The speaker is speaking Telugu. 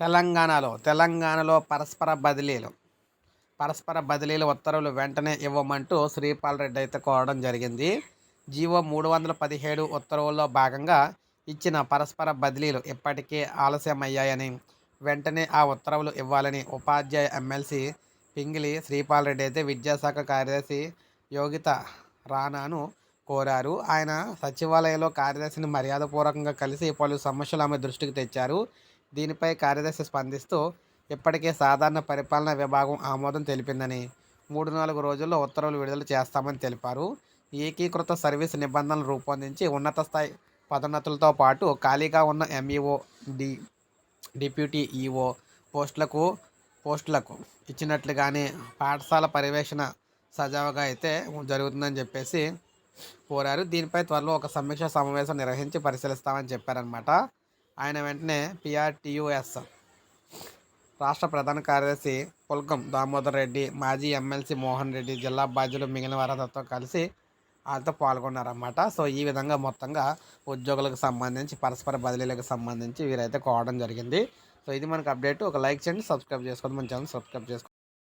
తెలంగాణలో తెలంగాణలో పరస్పర బదిలీలు. పరస్పర బదిలీల ఉత్తర్వులు వెంటనే ఇవ్వమంటూ శ్రీపాల్ రెడ్డి అయితే కోరడం జరిగింది. జీవో మూడు వందల పదిహేడు ఉత్తర్వుల్లో భాగంగా ఇచ్చిన పరస్పర బదిలీలు ఇప్పటికే ఆలస్యమయ్యాయని వెంటనే ఆ ఉత్తర్వులు ఇవ్వాలని ఉపాధ్యాయ ఎమ్మెల్సీ పింగిలి శ్రీపాల్ రెడ్డి అయితే విద్యాశాఖ కార్యదర్శి యోగిత రానాను కోరారు. ఆయన సచివాలయంలో కార్యదర్శిని మర్యాదపూర్వకంగా కలిసి పలు సమస్యలు ఆమె దృష్టికి తెచ్చారు. దీనిపై కార్యదర్శి స్పందిస్తూ ఇప్పటికే సాధారణ పరిపాలన విభాగం ఆమోదం తెలిపిందని మూడు నాలుగు రోజుల్లో ఉత్తర్వులు విడుదల చేస్తామని తెలిపారు. ఏకీకృత సర్వీస్ నిబంధనలు రూపొందించి ఉన్నత స్థాయి పదోన్నతులతో పాటు ఖాళీగా ఉన్న ఎంఈఓ డి డిప్యూటీ ఈఓ పోస్టులకు పోస్టులకు ఇచ్చినట్లుగానే పాఠశాల పర్యవేక్షణ సజావుగా అయితే జరుగుతుందని చెప్పేసి కోరారు. దీనిపై త్వరలో ఒక సమీక్ష సమావేశం నిర్వహించి పరిశీలిస్తామని చెప్పారనమాట ఆయన వెంటనే పిఆర్టీయుఎస్ రాష్ట్ర ప్రధాన కార్యదర్శి పుల్కం దామోదర్ రెడ్డి మాజీ ఎమ్మెల్సీ మోహన్ రెడ్డి జిల్లా బాధ్యులు మిగిలిన వారందరితో కలిసి వాళ్ళతో పాల్గొన్నారన్నమాట. సో ఈ విధంగా మొత్తంగా ఉద్యోగులకు సంబంధించి పరస్పర బదిలీలకు సంబంధించి వీరైతే కోవడం జరిగింది. సో ఇది మనకు అప్డేట్. ఒక లైక్ చేయండి సబ్స్క్రైబ్ చేసుకోండి. మన ఛానల్ సబ్స్క్రైబ్ చేసుకోండి.